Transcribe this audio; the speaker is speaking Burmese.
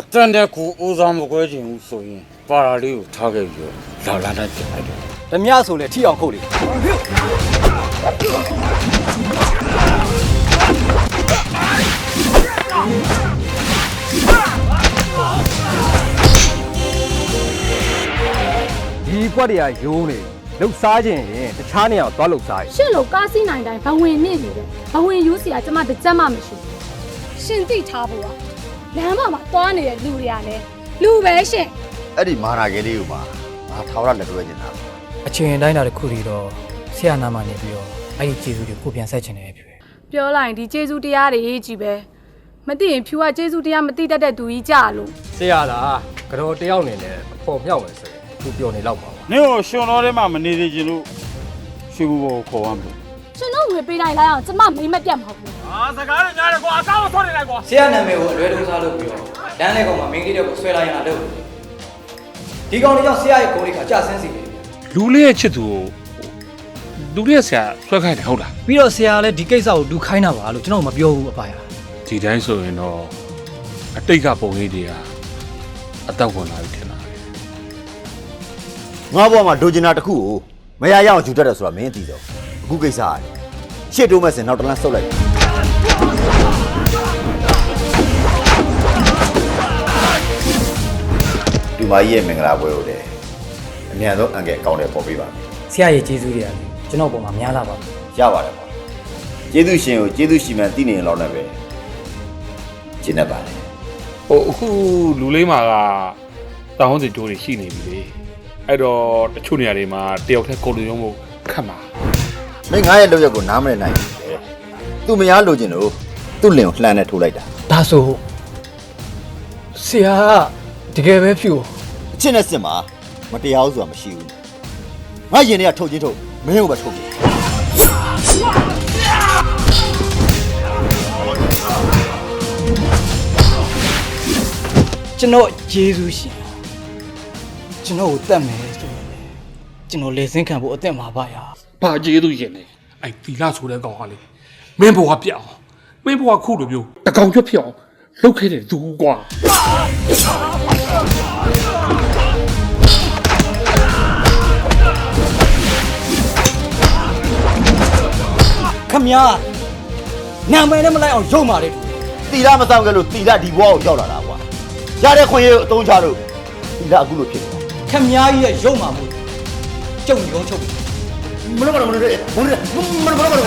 အတန်တဲ့ကိုဦးစားမကွဲချင်ဘူးဆိုရင်ပါရာလေးကိုထားခဲ့ပြီးတော့လာလာနဲ့ပြန်လိုက်တယ်ဓမြဆိုလဲထီအောင်ခုတ်လေဒီကွက်တွေကယိုးနေလှုပ်စားခြင်းရင်တခြားနေရာကိုသွားလှုပ်စားရရှင့်လို့ကားစီးနိုင်တိုင်းဘဝင်နေနေတယ်ဘဝင်ယူစီကကျမတစ်ချက်မှမရှိဘူးရှင်သိထားဖို့က လမ်းပေါ်မှာသွားနေတဲ့လူတွေကလည်းလူပဲရှင်အဲ့ဒီမာနာကလေးကိုပါငါထာဝရလက်တွဲနေတာအချိန်တိုင်းတာတစ်ခုတည်းတော့ဆရာနာမနေပြီးတော့အဲ့ဒီကျေးဇူးတွေကိုပြန်ဆက်ချင်တယ်ဖြစ်ပြောလိုက်ရင်ဒီကျေးဇူးတရားတွေကြီးပဲမသိရင်ဖြူကကျေးဇူးတရားမသိတတ်တဲ့သူကြီးကြလို့ဆရာလားကြော်တယောက်နေနဲ့အဖို့မြောက်မယ်ဆိုရင်သူပြောနေတော့ပါဘူးနင့်ကိုရှင်တော်ထဲမှာမနေသေးချင်လို့ရွှေဘူဘောကိုခေါ်ရမယ်ရှ င်တို့ငွေပေးနိုင်လိုက်အောင်ကျမမိမ့်မပြတ်မှာဘူးဆရာနာမည်ကိုအလွဲသုံးစားလုပ်ပြီးတော့လမ်းလေးကောင်မှာမင်းကြီးတွေကိုဆွဲလိုက်ရတာလို့ဒီကောင်တွေကြောင့်ဆရာရဲ့ဂုဏ်တွေကကြာဆင်းစီတယ်လူလေးရဲ့ချစ်သူကိုလူလေးရဲ့ဆရာဆွဲခိုင်းတယ်ဟုတ်လားပြီးတော့ဆရာလည်းဒီကိစ္စကိုလူခိုင်းတာပါလို့ကျွန်တော်မပြောဘူးအပါရဒီတိုင်းဆိုရင်တော့အတိတ်ကပုံလေးတွေကအတော့ဝင်လာပြီထင်တာပဲငါဘွားမှာဒိုဂျင်နာတစ်ခုကိုမရရအောင်ယူတတ်တယ်ဆိုတာမင်းသိတော့အခုကိစ္စရတယ် ရှေ့တိုးမဲ့စင်နောက်တစ်လမ်းဆုတ်လိုက်ဒီမကြီးရဲ့မင်္ဂလာပွဲကိုလည်းအမြန်ဆုံးအန်ကယ်ကောင်းတယ်ပေါ်ပေးပါမယ်ဆရာရဲ့ကျေးဇူးတွေကကျွန်တော်ပုံမှာများလာပါဘူးရပါတယ်ပေါ့ကျေးဇူးရှင်ကိုကျေးဇူးရှိမှန်သိနေရင်တော့လည်းပဲကျင့်တတ်ပါလေဟိုအခုလူလေးမှာကတောင်းစီတိုးတွေရှိနေပြီလေအဲ့တော့တချို့နေရာတွေမှာတယောက်တည်းကိုလိုရုံးဖို့ခက်မှာ မင်းငါရဲ့လောက်ရက်ကိုနားမလည်နိုင်ဘူးလေသူမရလိုချင်လို့သူ့လင်ကိုလှမ်းနဲ့ထိုးလိုက်တာဒါဆိုဆရာကတကယ်ပဲဖြူအချင်းနဲ့စစ်မှာမတရားဘူးဆိုတာမရှိဘူးငါရင်ထဲကထုတ်ချင်းထုတ်မင်းကိုပဲထုတ်ပြီကျွန်တော်ကျေးဇူးရှင်ကျွန်တော်ကိုတတ်မယ်ဆိုရင်လေ ကျွန်တော်လေစင်းခံဖို့အသက်မှာပါရဘာကျေးသူရင်လဲအဲ့သီလဆိုတဲ့ကောင်ကလေမင်းဘဝပြအောင်မင်းဘဝခုလိုမျိုးတကောင်ရွက်ဖြစ်အောင်လှုပ်ခဲ့တဲ့သူကွာခမညာနာမည်နဲ့မလိုက်အောင်ရုံမာတယ်တီလာမဆောင်ခဲ့လို့တီလာဒီဘွားကိုရောက်လာတာကွာရတဲ့ခွင့်ရကိုအသုံးချလို့တီလာအခုလိုဖြစ်နေတာခမညာကြီးရဲ့ရုံမာမှု ကျုံရုံချုပ်ပြီမလို့မလို့မလို့မလို့မလို့မလို့